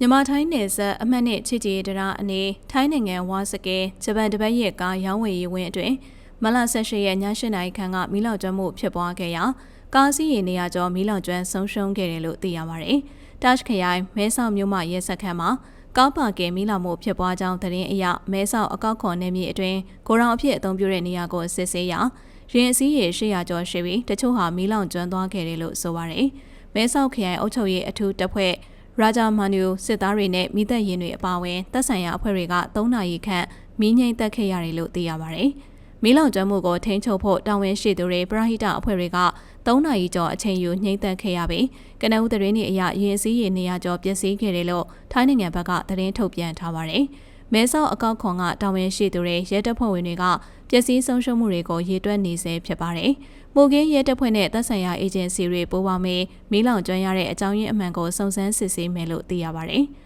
မြန်မာထိုင်းနယ်စပ်အမှတ်နဲ့ချစ်ကြည်ရေးတရားအနေထိုင်းနိုင်ငံဝါစကဲဂျပန်တပတ်ရဲ့ကားရောင်းဝယ်ရေးဝင်းအတွင်မလ18ရက်ည8နာရီခန့်ကမီးလောင်ကျွမ်းမှုဖြစ်ပွားခဲ့ရာကားစီးရင်နေရာကျော်မီးလောင်ကျွမ်းဆုံးရှုံးခဲ့တယ်လို့သိရပါတယ်။တက်ခရိုင်မဲဆောက်မြို့မှရဲစခန်းမှာကောက်ပါကဲမီးလောင်မှုဖြစ်ပွားကြောင်းသတင်းအရမဲဆောက်အကောက်ခွန်နယ်မြေအတွင်းကိုရောင်အဖြစ်အသုံးပြုတဲ့နေရာကိုစစ်ဆေးရာရင်အစည်းရေ800ကျော်ရှိပြီးတချို့ဟာမီးလောင်ကျွမ်းသွားခဲ့တယ်လို့ဆိုပါတယ်။မဲဆောက်ခရိုင်အုပ်ချုပ်ရေးအထူးတပ်ဖွဲ့ ရာဂျာမန်နူစစ်သားတွေနဲ့မိသက်ရင်တွေအပါအဝင်တပ်ဆိုင်ရာအဖွဲ့တွေက3နာရီခန့်မီးငြိမ်းသက်ခဲ့ရတယ်လို့သိရပါတယ်။မီးလောင်ကျွမ်းမှုကိုထိန်းချုပ်ဖို့တာဝန်ရှိသူတွေပရဟိတအဖွဲ့တွေက3နာရီကျော်အချိန်ယူနှိမ့်သက်ခဲ့ရပြီးကနဦးသတင်းတွေအရရင်စည်းရေနေရကျော်ပျက်စီးခဲ့တယ်လို့ထိုင်းနိုင်ငံဘက်ကသတင်းထုတ်ပြန်ထားပါတယ်။ မဲဆောက်အကောက်ခွန်ကတာဝန်ရှိသူတွေရဲတပ်ဖွဲ့ဝင်တွေကပျက်စီးဆုံးရှုံးမှုတွေကိုရေတွက်နေဆဲဖြစ်ပါတယ်။မိုကင်းရဲတပ်ဖွဲ့နဲ့သက်ဆိုင်ရာအေဂျင်စီတွေပူးပေါင်းပြီးမီးလောင်ကျွမ်းရတဲ့အကြောင်းရင်းအမှန်ကိုစုံစမ်းစစ်ဆေးမယ်လို့သိရပါတယ်။